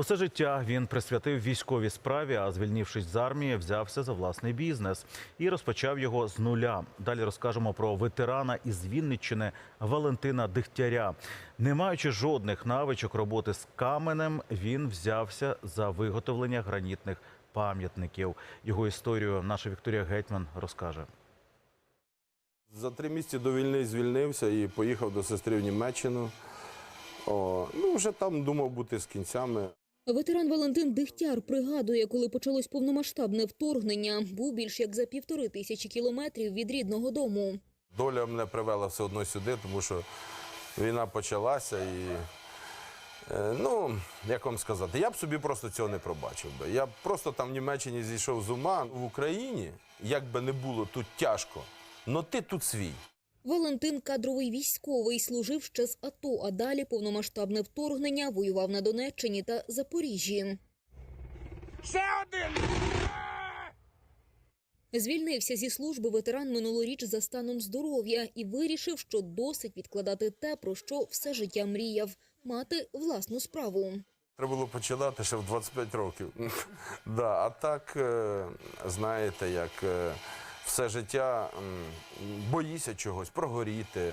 Усе життя він присвятив військовій справі, а звільнившись з армії, взявся за власний бізнес і розпочав його з нуля. Далі розкажемо про ветерана із Вінниччини Валентина Дихтяря. Не маючи жодних навичок роботи з каменем, він взявся за виготовлення гранітних пам'ятників. Його історію наша Вікторія Гетьман розкаже. За три місяці до війни звільнився і поїхав до сестри в Німеччину. О, ну, вже там думав бути з кінцями. Ветеран Валентин Дихтяр пригадує, коли почалось повномасштабне вторгнення, був більш як за півтори тисячі кілометрів від рідного дому. Доля мене привела все одно сюди, тому що війна почалася і. е, Ну, як вам сказати, я б собі просто цього не пробачив би. Я б просто там в Німеччині зійшов з ума. В Україні, як би не було тут тяжко, але ти тут свій. Валентин кадровий військовий, служив ще з АТО, а далі повномасштабне вторгнення воював на Донеччині та Запоріжжі. Ще один! Звільнився зі служби ветеран минулоріч за станом здоров'я і вирішив, що досить відкладати те, про що все життя мріяв – мати власну справу. Треба було починати ще в 25 років. да, а так, е, знаєте, як е, все життя м, боїшся чогось, прогоріти.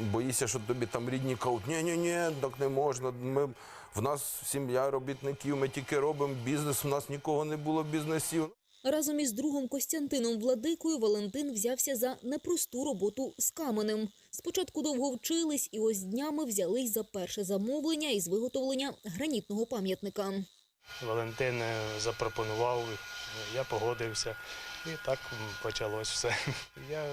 Боїшся, що тобі там рідні кажуть, ні, ні, ні, так не можна. Ми, в нас сім'я робітників, ми тільки робимо бізнес, у нас нікого не було бізнесів. Разом із другом Костянтином Владикою Валентин взявся за непросту роботу з каменем. Спочатку довго вчились і ось днями взялись за перше замовлення із виготовлення гранітного пам'ятника. Валентин е, запропонував, я погодився. І так почалось все. Я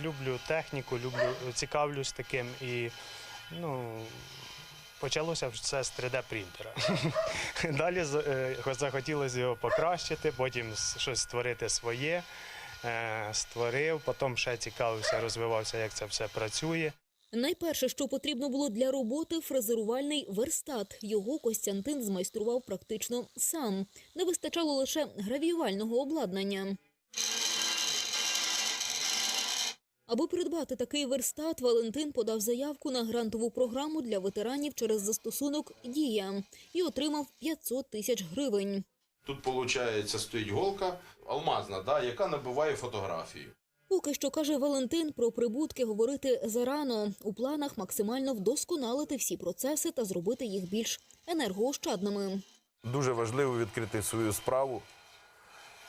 люблю техніку, люблю, цікавлюсь таким і ну, почалося все з 3D-принтера. Далі е, захотілося його покращити, потім щось створити своє. Е, Створив, потім ще цікавився, розвивався, як це все працює. Найперше, що потрібно було для роботи – фрезерувальний верстат. Його Костянтин змайстрував практично сам. Не вистачало лише гравіювального обладнання. Аби придбати такий верстат, Валентин подав заявку на грантову програму для ветеранів через застосунок «Дія» і отримав 500 тисяч гривень. Тут, виходить, стоїть голка алмазна, да, яка набиває фотографію. Поки що, каже Валентин, про прибутки говорити зарано. У планах максимально вдосконалити всі процеси та зробити їх більш енергоощадними. Дуже важливо відкрити свою справу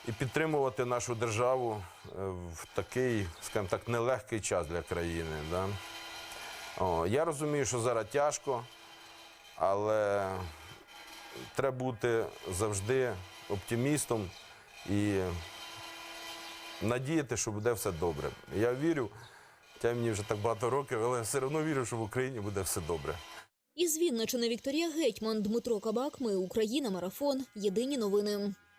і підтримувати нашу державу е, в такий, скажімо так, нелегкий час для країни. Да? О, я розумію, що зараз тяжко, але треба бути завжди оптимістом і надіяти, що буде все добре. Я вірю, хоча мені вже так багато років, але все одно вірю, що в Україні буде все добре. Із Вінничини Вікторія Гетьман, Дмитро Кабак. Ми Україна. Марафон. Єдині новини.